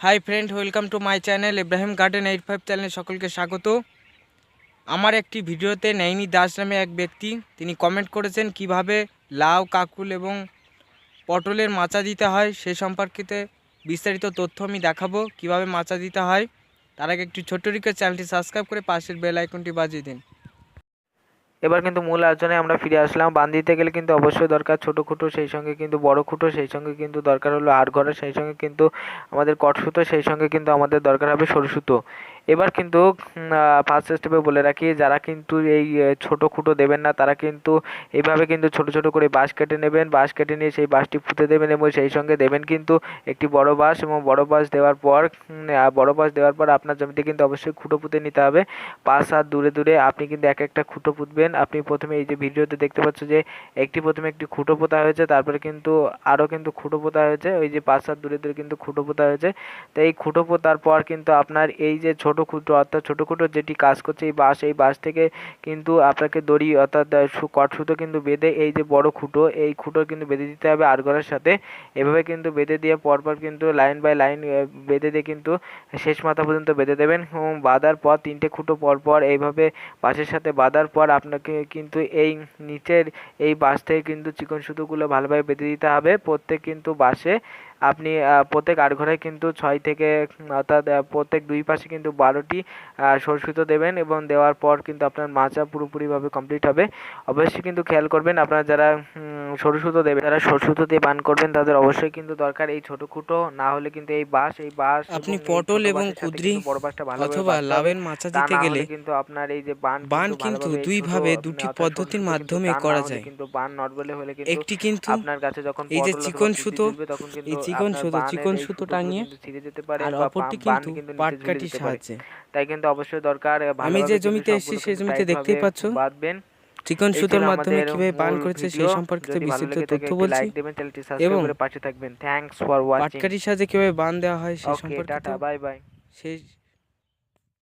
Hi friend welcome to my channel Ibrahim garden eight five চ্যানেলে সকলকে স্বাগত। আমার একটি ভিডিওতে নৈনি দাস নামে এক ব্যক্তি, তিনি কমেন্ট করেছেন কীভাবে লাউ, কাকুল এবং পটলের মাচা দিতে হয়, সে সম্পর্কিত বিস্তারিত তথ্য আমি দেখাবো, কীভাবে মাচা দিতে হয়। তার আগে একটি ছোট্ট রিকোয়েস্ট চ্যানেলটি সাবস্ক্রাইব করে পাশের বেল আইকনটি বাজিয়ে দিন। এবার কিন্তু মূল আলোচনায় আমরা ফিরে আসলাম। বান দিতে গেলে কিন্তু অবশ্যই দরকার ছোটো খুঁটো, সেই সঙ্গে কিন্তু বড় খুঁটো, সেই সঙ্গে কিন্তু দরকার হলো আট ঘরের সেই সঙ্গে কিন্তু আমাদের কট সুতো, সেই সঙ্গে কিন্তু আমাদের দরকার হবে সরু সুতো। এবার কিন্তু ফার্স্ট স্টেপে বলে রাখি, যারা কিন্তু এই ছোটো খুঁটো দেবেন না, তারা কিন্তু এইভাবে কিন্তু ছোট ছোট করে বাঁশ কেটে নেবেন, বাঁশ কেটে নিয়ে সেই বাঁশটি পুঁতে দেবেন এবং সেই সঙ্গে দেবেন কিন্তু একটি বড় বাঁশ এবং বড় বাঁশ দেওয়ার পর বড় বাঁশ দেওয়ার পর আপনার জমিতে কিন্তু অবশ্যই খুঁটো পুঁতে নিতে হবে। পাঁচ হাত দূরে দূরে আপনি কিন্তু এক একটা খুঁটো পুঁতবেন। আপনি প্রথমে এই যে ভিডিওতে দেখতে পাচ্ছ যে একটি প্রথমে একটি খুঁটো পোতা হয়েছে, তারপরে কিন্তু আরও কিন্তু খুঁটো পোতা হয়েছে, ওই যে পাঁচ হাত দূরে দূরে কিন্তু খুঁটো পোতা হয়েছে। তো এই খুঁটো পোতার পর কিন্তু আপনার এই যে ছোট খুঁটো, অর্থাৎ ছোট খুঁটো যেটি কাজ করছে এই বাঁশ এই বাঁশ থেকে কিন্তু আপনাকে দড়ি, অর্থাৎ কট সুতো কিন্তু বেঁধে এই যে বড় খুঁটো, এই খুঁটো কিন্তু বেঁধে দিতে হবে আরগড়ের সাথে। এভাবে কিন্তু বেঁধে দিয়ে পরপর কিন্তু লাইন বাই লাইন বেঁধে দিয়ে কিন্তু শেষ মাথা পর্যন্ত বেঁধে দেবেন। এবং বাঁধার পর তিনটে খুঁটো পর পর এইভাবে বাঁশের সাথে বাঁধার পর আপনাকে কিন্তু এই নিচের, এই বাঁশ থেকে কিন্তু চিকন সুতোগুলো ভালোভাবে বেঁধে দিতে হবে। প্রত্যেক কিন্তু বাঁশে আপনি প্রত্যেক আট ঘরে কিন্তু ছয় থেকে, অর্থাৎ প্রত্যেক দুই পাশে কিন্তু বারোটি সরু সুতো দেবেন এবং দেওয়ার পর কিন্তু আপনার মাচা পুরোপুরিভাবে কমপ্লিট হবে। অবশ্যই কিন্তু খেয়াল করবেন আপনারা যারা উম, সরু সুতো দেবেন যারা সরু দিয়ে বান করবেন তাদের অবশ্যই কিন্তু দরকার এই ছোট খুঁটো। না হলে কিন্তু এই বাঁশ এই বাঁশ আপনি পটল এবং কুঁদরি অথবা লাভের মাচা দিতে গেলে কিন্তু আপনার এই যে বান বান কিন্তু দুইভাবে ছোট, দুটি পদ্ধতির মাধ্যমে করা যায়। কিন্তু বান নড়বড়ে হলে কিন্তু একটি কিন্তু আপনার কাছে যখন এই যে চিকন সুতো, তখন এই চিকন সুতো চিকন সুতো টাঙিয়ে ছিঁড়ে যেতে পারে আর অপরটি কিন্তু পাটকাঠির সাহায্যে। তাই কিন্তু অবশ্যই দরকার আমি যে জমিতে এসেছি সেই জমিতে দেখতেই পাচ্ছ। বাঁধবেন চিকন সুতোর মাধ্যমে কীভাবে বান করেছে সেই। সম্পর্কিত বিস্তারিত তথ্য বলছি। এবং পাশে থাকবেন। থ্যাঙ্কস ফর ওয়াচিং পাটকাঠির সাথে কীভাবে বান দেওয়া হয় সেই সম্পর্কিত টাটা বাই বাই সেই